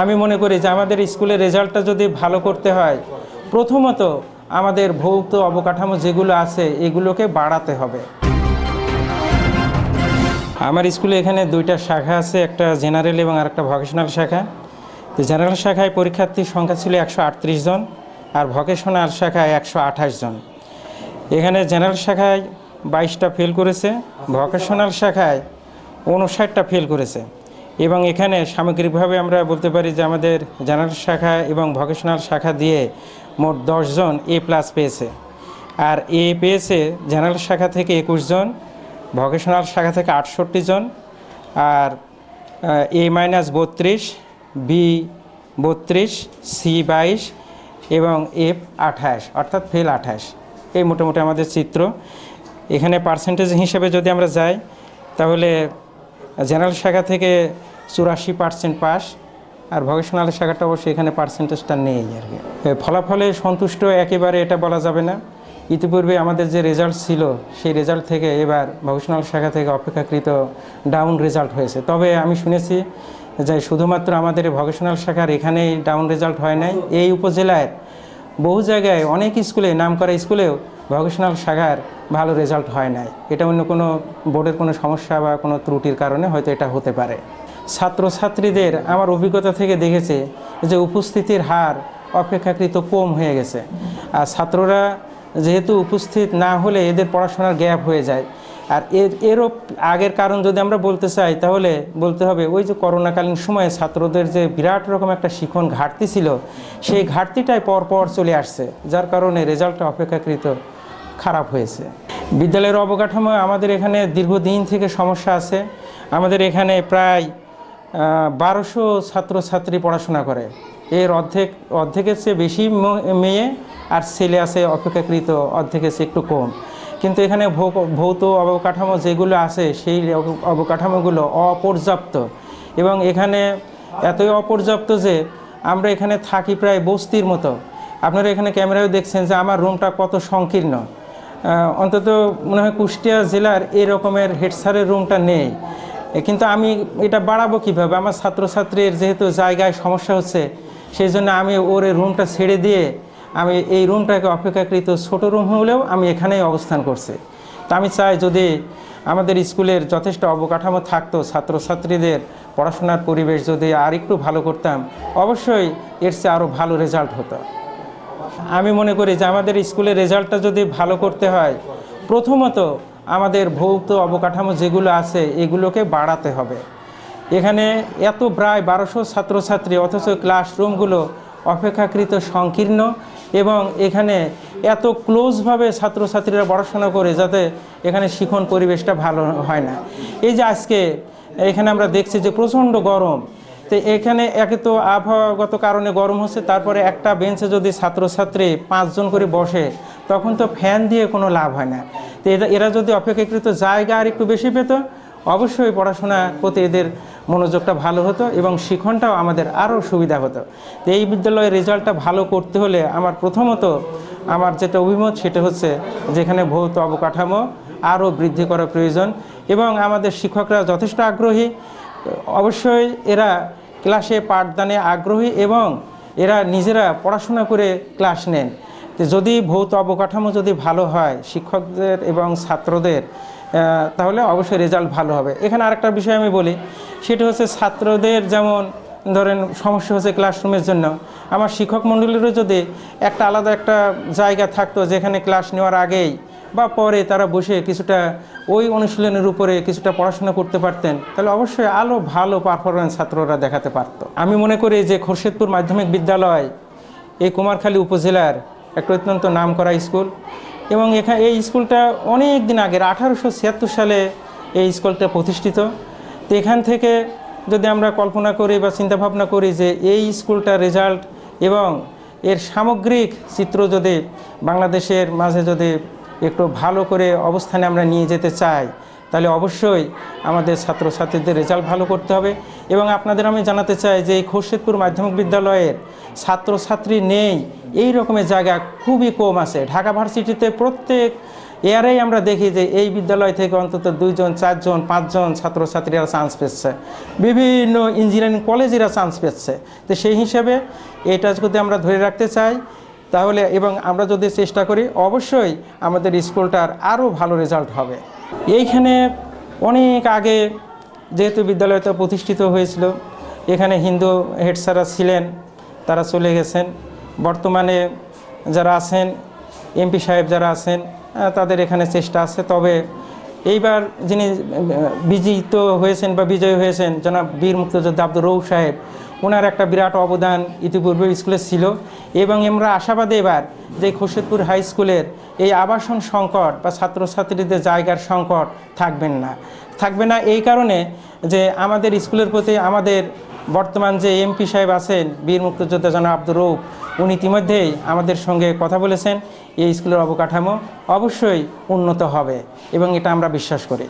আমি মনে করি যে আমাদের স্কুলের রেজাল্টটা যদি ভালো করতে হয়, প্রথমত আমাদের ভৌত অবকাঠামো যেগুলো আছে এগুলোকে বাড়াতে হবে। আমার স্কুলে এখানে দুইটা শাখা আছে, একটা জেনারেল এবং আরেকটা ভকেশনাল শাখা। তো জেনারেল শাখায় পরীক্ষার্থীর সংখ্যা ছিল একশো আটত্রিশ জন আর ভকেশনাল শাখায় একশো আঠাশ জন। এখানে জেনারেল শাখায় বাইশটা ফেল করেছে, ভকেশনাল শাখায় উনষাটটা ফেল করেছে। এবং এখানে সামগ্রিকভাবে আমরা বলতে পারি যে আমাদের জেনারেল শাখা এবং ভকেশনাল শাখা দিয়ে মোট দশজন এ প্লাস পেয়েছে। আর এ পেয়েছে জেনারেল শাখা থেকে একুশ জন ভকেশনাল শাখা থেকে আটষট্টি জন আর এ মাইনাস বত্রিশ বি বত্রিশ সি বাইশ এবং এফ আঠাশ, অর্থাৎ ফেল আঠাশ। এই মোটামুটি আমাদের চিত্র। এখানে পার্সেন্টেজ হিসেবে যদি আমরা যাই, তাহলে জেনারেল শাখা থেকে চুরাশি পার্সেন্ট পাস, আর ভকেশনাল শাখাটা অবশ্যই এখানে পার্সেন্টেজটা নেই আর কি। ফলাফলে সন্তুষ্ট একেবারে এটা বলা যাবে না। ইতিপূর্বে আমাদের যে রেজাল্ট ছিল, সেই রেজাল্ট থেকে এবার ভকেশনাল শাখা থেকে অপেক্ষাকৃত ডাউন রেজাল্ট হয়েছে। তবে আমি শুনেছি যে শুধুমাত্র আমাদের ভকেশনাল শাখার এখানেই ডাউন রেজাল্ট হয় নাই। এই উপজেলায় বহু জায়গায় অনেক স্কুলে নাম করা স্কুলেও ভকেশনাল শাখার ভালো রেজাল্ট হয় নাই। এটা অন্য কোনো বোর্ডের কোনো সমস্যা বা কোনো ত্রুটির কারণে হয়তো এটা হতে পারে। ছাত্রছাত্রীদের আমার অভিজ্ঞতা থেকে দেখেছে যে উপস্থিতির হার অপেক্ষাকৃত কম হয়ে গেছে। আর ছাত্ররা যেহেতু উপস্থিত না হলে এদের পড়াশোনার গ্যাপ হয়ে যায়। আর এর, এরও আগের কারণ যদি আমরা বলতে চাই, তাহলে বলতে হবে ওই যে করোনাকালীন সময়ে ছাত্রদের যে বিরাট রকম একটা শিখন ঘাটতি ছিল, সেই ঘাটতিটাই পরপর চলে আসছে, যার কারণে রেজাল্টটা অপেক্ষাকৃত খারাপ হয়েছে। বিদ্যালয়ের অবকাঠামো আমাদের এখানে দীর্ঘদিন থেকে সমস্যা আছে। আমাদের এখানে প্রায় বারোশো ছাত্রছাত্রী পড়াশোনা করে। এর অর্ধেক, অর্ধেকের চেয়ে বেশি মেয়ে আর ছেলে আছে, অপেক্ষাকৃত অর্ধেকের চেয়ে একটু কম। কিন্তু এখানে ভৌত অবকাঠামো যেগুলো আছে, সেই অব- অবকাঠামোগুলো অপর্যাপ্ত। এবং এখানে এতই অপর্যাপ্ত যে আমরা এখানে থাকি প্রায় বস্তির মতো। আপনারা এখানে ক্যামেরায় দেখছেন যে আমার রুমটা কত সংকীর্ণ। অন্তত মনে হয় কুষ্টিয়া জেলার এই রকমের হেড স্যারের রুমটা নেই। কিন্তু আমি এটা বাড়াবো কীভাবে? আমার ছাত্রছাত্রীর যেহেতু জায়গায় সমস্যা হচ্ছে, সেই জন্য আমি ওর রুমটা ছেড়ে দিয়ে আমি এই রুমটাকে অপেক্ষাকৃত ছোট রুম হলেও আমি এখানেই অবস্থান করছি। তা আমি চাই যদি আমাদের স্কুলের যথেষ্ট অবকাঠামো থাকতো, ছাত্রছাত্রীদের পড়াশোনার পরিবেশ যদি আর একটু ভালো করতাম, অবশ্যই এর চেয়ে আরও ভালো রেজাল্ট হতো। আমি মনে করি যে আমাদের স্কুলের রেজাল্টটা যদি ভালো করতে হয়, প্রথমত আমাদের ভৌত অবকাঠামো যেগুলো আছে, এগুলোকে বাড়াতে হবে। এখানে এত প্রায় বারোশো ছাত্রছাত্রী, অথচ ক্লাসরুমগুলো অপেক্ষাকৃত সংকীর্ণ এবং এখানে এত ক্লোজভাবে ছাত্রছাত্রীরা পড়াশোনা করে যাতে এখানে শিখন পরিবেশটা ভালো হয় না। এই যে আজকে এখানে আমরা দেখছি যে প্রচণ্ড গরম তো এখানে একে তো আবহাওয়াগত কারণে গরম হচ্ছে, তারপরে একটা বেঞ্চে যদি ছাত্রছাত্রী পাঁচজন করে বসে, তখন তো ফ্যান দিয়ে কোনো লাভ হয় না। তো এরা এরা যদি অপেক্ষাকৃত জায়গা আর একটু বেশি পেত, অবশ্যই পড়াশোনার প্রতি এদের মনোযোগটা ভালো হতো এবং শিক্ষণটাও আমাদের আরও সুবিধা হতো। তো এই বিদ্যালয়ের রেজাল্টটা ভালো করতে হলে আমার প্রথমত আমার যেটা অভিমত সেটা হচ্ছে যেখানে ভৌত অবকাঠামো আরও বৃদ্ধি করা প্রয়োজন এবং আমাদের শিক্ষকরা যথেষ্ট আগ্রহী। অবশ্যই এরা ক্লাসে পাঠদানে আগ্রহী এবং এরা নিজেরা পড়াশোনা করে ক্লাস নেন। যদি ভৌত অবকাঠামো যদি ভালো হয় শিক্ষকদের এবং ছাত্রদের তাহলে অবশ্যই রেজাল্ট ভালো হবে। এখানে আরেকটা বিষয় আমি বলি, সেটা হচ্ছে ছাত্রদের যেমন ধরেন সমস্যা হচ্ছে ক্লাসরুমের জন্য, আমার শিক্ষক মণ্ডলীরও যদি একটা আলাদা একটা জায়গা থাকতো যেখানে ক্লাস নেওয়ার আগেই বা পরে তারা বসে কিছুটা ওই অনুশীলনের উপরে কিছুটা পড়াশোনা করতে পারতেন, তাহলে অবশ্যই আলো ভালো পারফরমেন্স ছাত্ররা দেখাতে পারতো। আমি মনে করি যে খোরশেদপুর মাধ্যমিক বিদ্যালয় এই কুমারখালী উপজেলার একটা অত্যন্ত নাম করা স্কুল এবং এখানে এই স্কুলটা অনেক দিন আগের, আঠারোশো ছিয়াত্তর সালে এই স্কুলটা প্রতিষ্ঠিত। তো এখান থেকে যদি আমরা কল্পনা করি বা চিন্তাভাবনা করি যে এই স্কুলটার রেজাল্ট এবং এর সামগ্রিক চিত্র যদি বাংলাদেশের মাঝে যদি একটু ভালো করে অবস্থানে আমরা নিয়ে যেতে চাই, তাহলে অবশ্যই আমাদের ছাত্রছাত্রীদের রেজাল্ট ভালো করতে হবে। এবং আপনাদের আমি জানাতে চাই যে এই খোরশেদপুর মাধ্যমিক বিদ্যালয়ের ছাত্রছাত্রী নেই, এই রকমের জায়গা খুবই কম আছে। ঢাকা ভার্সিটিতে প্রত্যেক এয়ারেই আমরা দেখি যে এই বিদ্যালয় থেকে অন্তত দুইজন, চারজন, পাঁচজন ছাত্রছাত্রীরা চান্স পেচ্ছে বিভিন্ন ইঞ্জিনিয়ারিং কলেজেরা চান্স পেচ্ছে তো সেই হিসেবে এটা যদি আমরা ধরে রাখতে চাই তাহলে এবং আমরা যদি চেষ্টা করি, অবশ্যই আমাদের স্কুলটার আরও ভালো রেজাল্ট হবে। এইখানে অনেক আগে যেহেতু বিদ্যালয়টা প্রতিষ্ঠিত হয়েছিল, এখানে হিন্দু হেড স্যাররা ছিলেন, তারা চলে গেছেন। বর্তমানে যারা আছেন, এমপি সাহেব যারা আছেন তাদের এখানে চেষ্টা আছে। তবে এইবার যিনি বিজিত হয়েছেন বা বিজয়ী হয়েছেন, জনাব বীর মুক্তিযোদ্ধা আব্দুর রৌফ সাহেব ওনার একটা বিরাট অবদান ইতিপূর্বে স্কুলে ছিল। এবং আমরা আশাবাদী এবার যে খুরশেদপুর হাই স্কুলের এই আবাসন সংকট বা ছাত্রছাত্রীদের জায়গার সংকট থাকবেন না। থাকবে না এই কারণে যে আমাদের স্কুলের প্রতি আমাদের বর্তমান যে এমপি সাহেব আছেন, বীর মুক্তিযোদ্ধা জনাব আব্দুর রৌফ উনি ইতিমধ্যেই আমাদের সঙ্গে কথা বলেছেন। এই স্কুলের অবকাঠামো অবশ্যই উন্নত হবে এবং এটা আমরা বিশ্বাস করি।